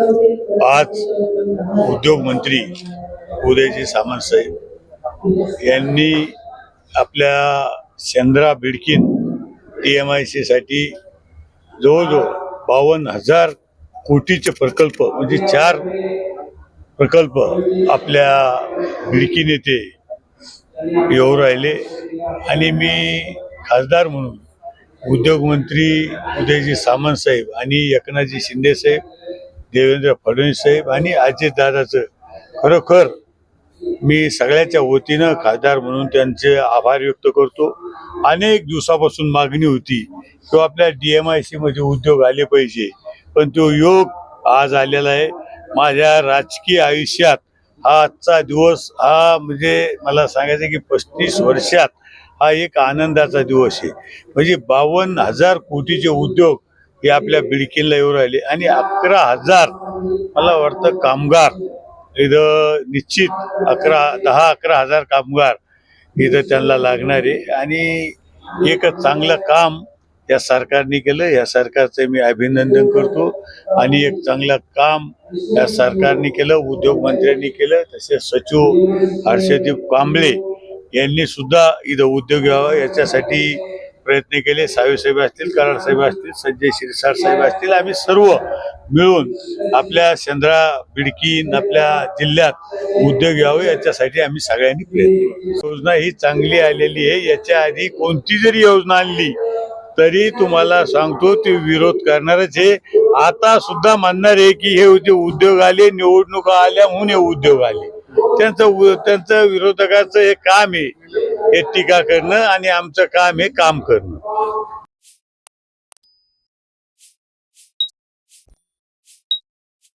आज उद्योगमंत्री उदयजी सामंत साहेब यांनी आपल्या Chandra Bidkin T M I सीसाठी जवळजवळ बावन्न हजार कोटीचे प्रकल्प म्हणजे चार प्रकल्प आपल्या बिडकीन येथे येऊ राहिले. आणि मी खासदार म्हणून उद्योगमंत्री उदयजी सामंत साहेब आणि एकनाथजी शिंदे साहेब देवेंद्र फडणवीस साहेब आणि अजितदादाचं खरोखर मी सगळ्याच्या वतीनं खासदार म्हणून त्यांचे आभार व्यक्त करतो. अनेक दिवसापासून मागणी होती किंवा आपल्या डी एम आय सीमध्ये उद्योग आले पाहिजे. पण तो योग आज आलेला आहे. माझ्या राजकीय आयुष्यात हा आजचा दिवस हा म्हणजे मला सांगायचं की पस्तीस वर्षात हा एक आनंदाचा दिवस आहे. म्हणजे बावन्न हजार कोटीचे उद्योग हे आपल्या बिडकीनला येऊ राहिले. आणि अकरा हजार मला वाटतं कामगार इथं निश्चित अकरा दहा अकरा हजार कामगार इथं त्यांना लागणार आहे. आणि एकच चांगलं काम या सरकारने केलं. या सरकारचं मी अभिनंदन करतो. आणि एक चांगलं काम या सरकारने केलं उद्योगमंत्र्यांनी केलं. तसेच सचिव हर्षदीप कांबळे यांनी सुद्धा इथं उद्योग यावा. याच्यासाठी प्रयत्न केले. साहेब असतील कराड साहेब असतील संजय शिरसाट साहेब असतील आम्ही सर्व मिळून आपल्या शेंद्रा बिडकीन आपल्या जिल्ह्यात उद्योग यावे याच्यासाठी आम्ही सगळ्यांनी प्रयत्न योजना ही चांगली आलेली आहे. याच्या आधी कोणती जरी योजना आणली तरी तुम्हाला सांगतो ते विरोध करणारच आहे. आता सुद्धा म्हणणार आहे की हे जे उद्योग आले निवडणुका आल्या म्हणून हे उद्योग आले. त्यांचं उ- त्यांचं विरोधकाचं हे काम आहे. हे टीका करणं आणि आमचं काम हे काम करणं.